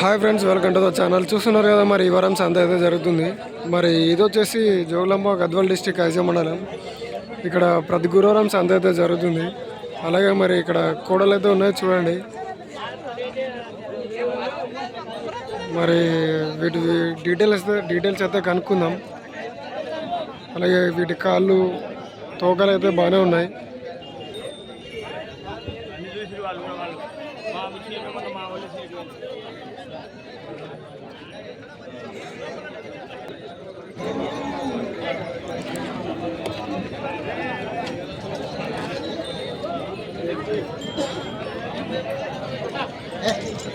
Hi friends welcome to the channel చూస్తున్నారు కదా మరి ఈ వారం సంత అయితే జరుగుతుంది. మరి ఇది వచ్చేసి జోగులాంబ గద్వాల్ డిస్టిక్ ఐజా మండలం. ఇక్కడ ప్రతి గురువారం సంత అయితే జరుగుతుంది. అలాగే మరి ఇక్కడ కోడలు అయితే ఉన్నాయి చూడండి. మరి వీటి డీటెయిల్స్ డీటెయిల్స్ అయితే కనుక్కుందాం. అలాగే వీటి కాళ్ళు తోకలు అయితే బాగానే ఉన్నాయి.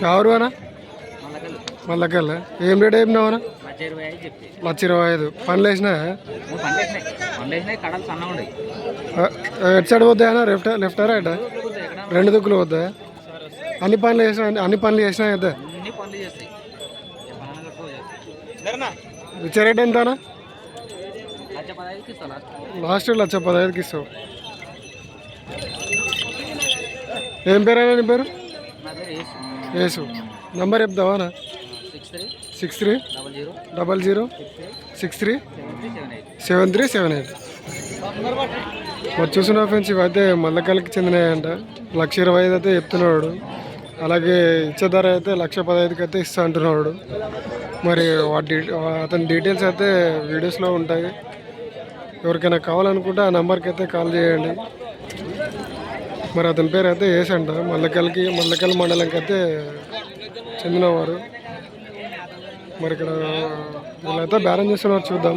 ఎవరు అనా మళ్ళకెళ్ళ ఏం రేట్ ఏమినావనా లక్ష ఇరవై ఐదు చెప్తే లక్ష ఇరవై ఐదు. పనులు వేసినా? ఎటు సైడ్ అన్న? Left left right? రెండు దుక్కులు పోద్దా అన్ని పనులు చేసినా అన్ని పనులు చేసినా కదా ఇచ్చే రేట్ ఎంత అన్న? లాస్ట్. లక్ష పదహైదుకి ఇస్తావు. ఏం పేరు అయినా నీ పేరు? యేసు. నంబర్ చెప్తావా అన్న? Six three double zero six three seven three seven eight. Eight. మరి చూసిన ఫ్రెండ్స్ ఇవైతే మల్లకల్కి చెందినాయంట. లక్ష ఇరవై ఐదు అయితే చెప్తున్నాడు. అలాగే ఇచ్చే ధర అయితే లక్ష పదహైదుకి అయితే ఇస్తా అంటున్నాడు. మరి వాటి అతని డీటెయిల్స్ అయితే వీడియోస్లో ఉంటాయి. ఎవరికైనా కావాలనుకుంటే ఆ నెంబర్కి అయితే కాల్ చేయండి. మరి అతని పేరు అయితే ఏస్ అంట. మల్లకల్కి మల్లకల్ మండలంకి అయితే చెందినవారు. మరి ఇక్కడ వీళ్ళైతే బేరం చేస్తున్నారు చూద్దాం.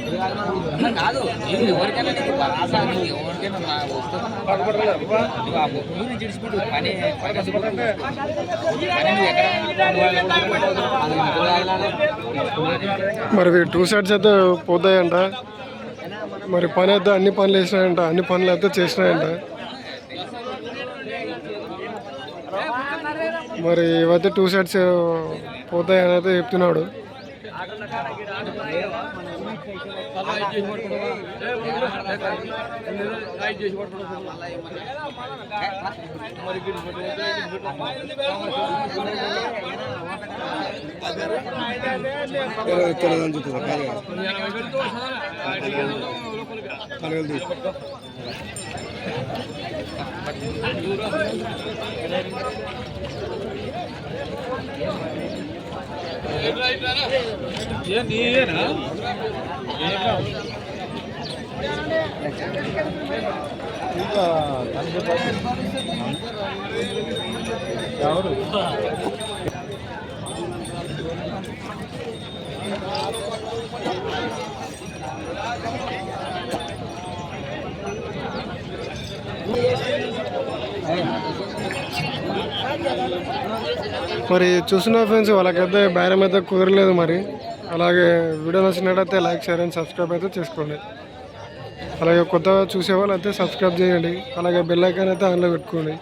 కాదు. నీవు ఎవరికైనా నీకు బాధ నీవు ఎవరికైనా నా వస్తుంది నువ్వు ఆ ముక్కు గురించి చిడిచిపెట్టు పని పని మరి టూ సైడ్స్ అయితే పోతాయంట. మరి పని అయితే అన్ని పనులు వేసినాయంట అన్ని పనులు అయితే చేసినాయంట. మరి ఇవైతే టూ సైడ్స్ పోతాయని అయితే చెప్తున్నాడు. ఇరవై తొమ్మిది అని చూస్తుంది మరి చూసిన ఫ్రెండ్స్ వాళ్ళకైతే బేరం అయితే కుదరలేదు మరి. అలాగే వీడియో నచ్చినట్టయితే లైక్ షేర్ అండ్ సబ్స్క్రైబ్ అయితే చేసుకోండి. అలాగే కొత్తగా చూసే వాళ్ళు అయితే సబ్స్క్రైబ్ చేయండి. అలాగే బెల్ ఐకాన్ అయితే ఆన్లో పెట్టుకోండి.